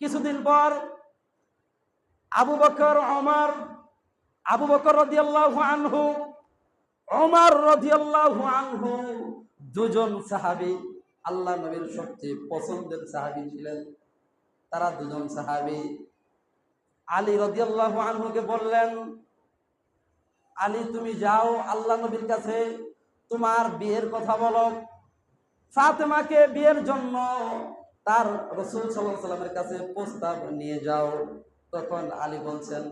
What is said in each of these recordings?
কিছুদিন পর আবু বকর অমর আবু বকর রদিয়াল্লাহু আনহু অমর রদিয়াল্লাহু আনহু দুজন সাহাবি, আল্লাহ নবীর সবচেয়ে পছন্দের সাহাবী ছিলেন। তারা দুজন সাহাবী। আলী রদিয়াল্লাহু আনহুকে বললেন, আলী, তুমি যাও, আল্লাহ নবীর কাছে তোমার বিয়ের কথা বলো। ফাতেমাকে বিয়ের জন্য তার রসুল সাল্লাহ সাল্লামের কাছে প্রস্তাব নিয়ে যাও। তখন আলী বলছেন,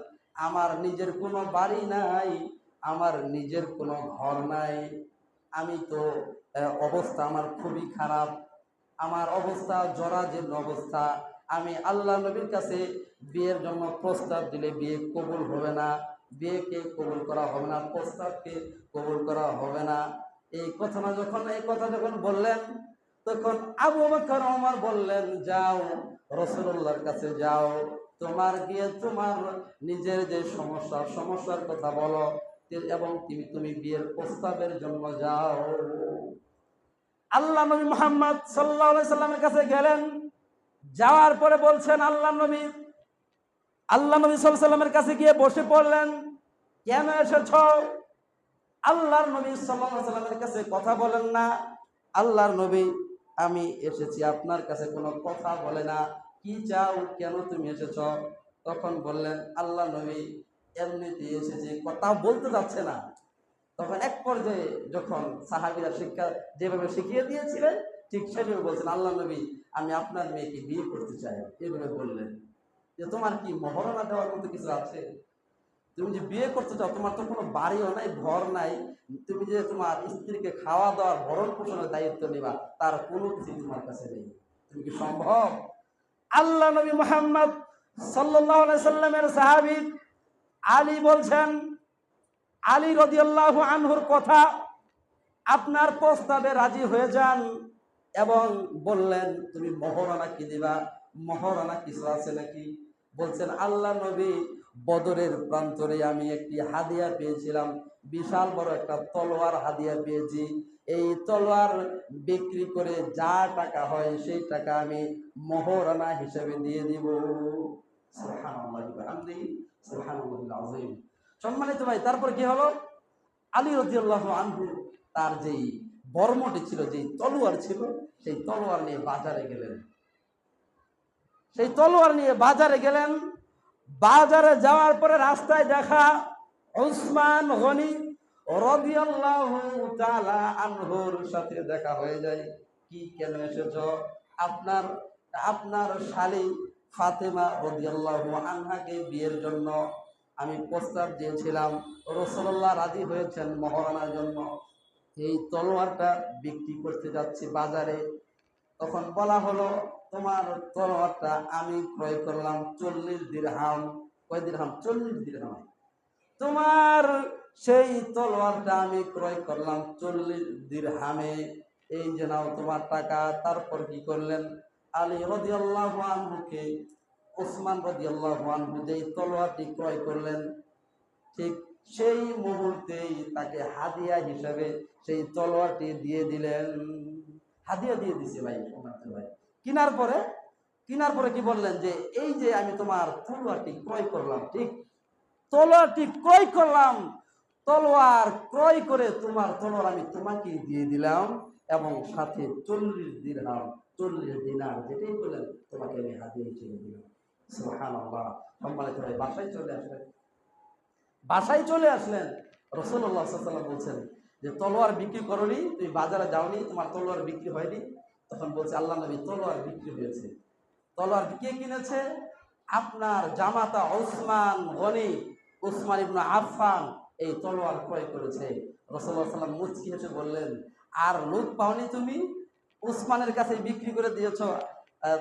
আমার নিজের কোনো বাড়ি নাই, আমার নিজের কোনো ঘর নাই। আমি তো অবস্থা আমার খুবই খারাপ। আমার অবস্থা জরাজীর্ণ অবস্থা। আমি আল্লাহ নবীর কাছে বিয়ের জন্য প্রস্তাব দিলে বিয়ে কবুল হবে না। বিয়েকে কবুল করা হবে না, প্রস্তাবকে কবুল করা হবে না। এই কথাটা যখন, এই কথা যখন বললেন তখন আবু বকর ওমর বললেন, যাও রসুল্লাহর কাছে যাও। তোমার গিয়ে তোমার নিজের যে সমস্যা, সমস্যার কথা বলো। এবং তুমি তুমি বিয়ের প্রস্তাবের জন্য যাও। আল্লাহ নবী মোহাম্মদ সাল্লাহ সাল্লামের কাছে গেলেন। যাওয়ার পরে বলছেন আল্লাহ নবী আল্লাহ নবী সাল্লামের কাছে গিয়ে বসে পড়লেন। কেন এসেছ? আল্লাহর নবী সাল্লাহ সাল্লামের কাছে কথা বলেন না। আল্লাহর নবী আমি এসেছি, আপনার কাছে কোনো কথা বলে না। কি চাও, কেন তুমি এসেছ? তখন বললেন, আল্লাহ নবী এমনিতে এসেছে, কথা বলতে যাচ্ছে না। তখন এক পর্যায়ে যখন সাহাবিরা শিক্ষা যেভাবে শিখিয়ে দিয়েছিলেন, ঠিক সেভাবে বলছেন, আল্লাহ নবী, আমি আপনার মেয়েকে বিয়ে করতে চাই। এভাবে বললেন। যে তোমার কি মহরণা দেওয়ার মতো কিছু আছে? তুমি যে বিয়ে করতে চাও, তোমার তো কোনো বাড়িও নাই, ঘর নাই, তুমি যে তোমার স্ত্রীকে খাওয়া দাওয়ার ভরণ পোষণের দায়িত্ব নেবা, তার কোনো কিছু তোমার কাছে নেই। তুমি কি সম্ভব? আল্লাহ নবী মোহাম্মদ সাল্লামের সাহাবি আলী বলছেন, আলী রদিয়াল্লাহু আনহুর কথা, আপনার প্রস্তাবে রাজি হয়ে যান এবং বললেন, তুমি মহরানা কি দিবা? মহরানা কিছু আছে নাকি? বলছেন, আল্লাহ নবী বদরের প্রান্তরে আমি একটি হাদিয়া পেয়েছিলাম। বিশাল বড় একটা তলোয়ার হাদিয়া পেয়েছি। এই তলোয়ার বিক্রি করে যা টাকা হয় সেই টাকা আমি মহরানা হিসেবে দিয়ে দিব। সম্মানিত ভাই, তারপর কি হলো? আলী রাদিয়াল্লাহু আনহু তার যেই বর্মটি ছিল, যেই তলোয়ার ছিল, সেই তলোয়ার নিয়ে বাজারে গেলেন। সেই তলোয়ার নিয়ে বাজারে গেলেন। বাজারে যাওয়ার পরে রাস্তায় দেখা উসমান গনি আনহুর সাথে দেখা হয়ে যায়। কি কেন এসেছ? আপনার আপনার শালী ফাতেমা রদিয়াল্লাহু আনহাকে বিয়ের জন্য আমি প্রস্তাব দিয়েছিলাম। রসল্লাহ রাজি হয়েছেন মহারানার জন্য। এই তলোয়ারটা বিক্রি করতে যাচ্ছি বাজারে। তখন বলা হলো তোমার তলোয়ারটা আমি ক্রয় করলাম চল্লিশ দিরহাম। কয় দিরহাম? চল্লিশ দিরহাম। তোমার সেই তলোয়ারটা আমি ক্রয় করলাম চল্লিশ দিরহামে। এই যে নাও তোমার টাকা, তারপর কি করলেন? আলী রদিয়াল্লাহু আনহুকে, ওসমান রদিয়াল্লাহু আনহু যেই তলোয়ারটি ক্রয় করলেন, ঠিক সেই মুহূর্তেই তাকে হাদিয়া হিসাবে সেই তলোয়ারটি দিয়ে দিলেন। হাদিয়া দিয়ে দিছে ভাই ভাই। কিনার পরে কিনার পরে কি বললেন যে, এই যে আমি তোমার তলোয়ারটি ক্রয় করলাম, ঠিক? তলোয়ারটি ক্রয় করলাম, তলোয়ার ক্রয় করে তোমার তলোয়ার আমি তোমাকে দিয়ে দিলাম এবং সাথে চল্লিশ দিরহাম, চল্লিশ দিনার যেটাই বললেন তোমাকে আমি হাদিয়া হিসেবে দিলাম। বাসায় চলে আসলেন। বাসায় চলে আসলেন। রসুল্লাহ বলছেন যে, তলোয়ার বিক্রি করনি, তুমি বাজারে যাওনি, তোমার তলোয়ার বিক্রি হয়নি। তখন বলছে আল্লাহ নবী তলোয়ার বিক্রি হয়েছে তলোয়ার কে কিনেছে আপনার জামাতা ওসমান গনি ওসমান ইবনু আফফান এই তলোয়ার ক্রয় করেছে রসুল্লাহ সাল্লাম মুচকি হেসে বললেন আর লোক পাওনি তুমি উসমানের কাছে বিক্রি করে দিয়েছ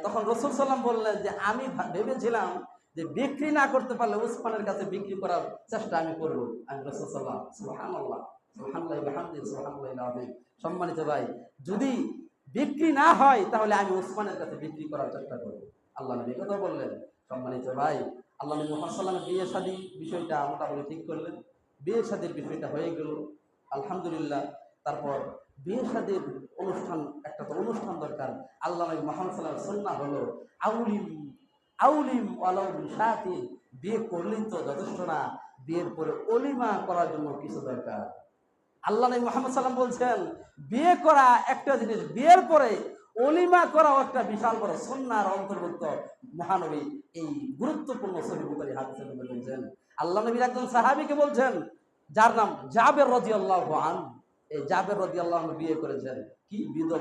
তখন রসুল সাল্লাম বললেন যে আমি ভেবেছিলাম যে বিক্রি না করতে পারলে উসমানের কাছে বিক্রি করার চেষ্টা আমি করব আমি রসুল সাল্লাম সুবহানাল্লাহি ওয়া বিহামদিহি সম্মানিত ভাই যদি বিক্রি না হয়, তাহলে আমি উসমানের কাছে বিক্রি করার চেষ্টা করব। আল্লাহ নবী কথা বললেন। সম্মানিত ভাই, আল্লাহ নবী মুহাম্মদ বিয়ে শাদী বিষয়টা মোটামুটি ঠিক করলেন। বিয়ে শাদীর বিষয়টা হয়ে গেল। আলহামদুলিল্লাহ, তারপর বিয়ে শাদীর অনুষ্ঠান, একটা তো অনুষ্ঠান দরকার। আল্লাহ নবী মোহাম্মদ সন্না হলো, আউলিম আউলিম আলাউ সাথী বিয়ে করলেই তো যথেষ্ট না, বিয়ের পরে অলিমা করার জন্য কিছু দরকার। আল্লাহ নবী মোহাম্মদ সাল্লাম বলছেন, বিয়ে করা একটা জিনিস, বিয়ের পরে অলিমা করাও একটা বিশাল বড় সন্ন্যার অন্তর্ভুক্ত। মহানবী এই গুরুত্বপূর্ণ সহিবুকারী হাদিসের মধ্যে বলছেন, আল্লাহ নবীর একজন সাহাবিকে বলছেন, যার নাম জাবের রাদিয়াল্লাহু আন এই জাবের রদি আল্লাহ বিয়ে করেছেন। কি বিধবা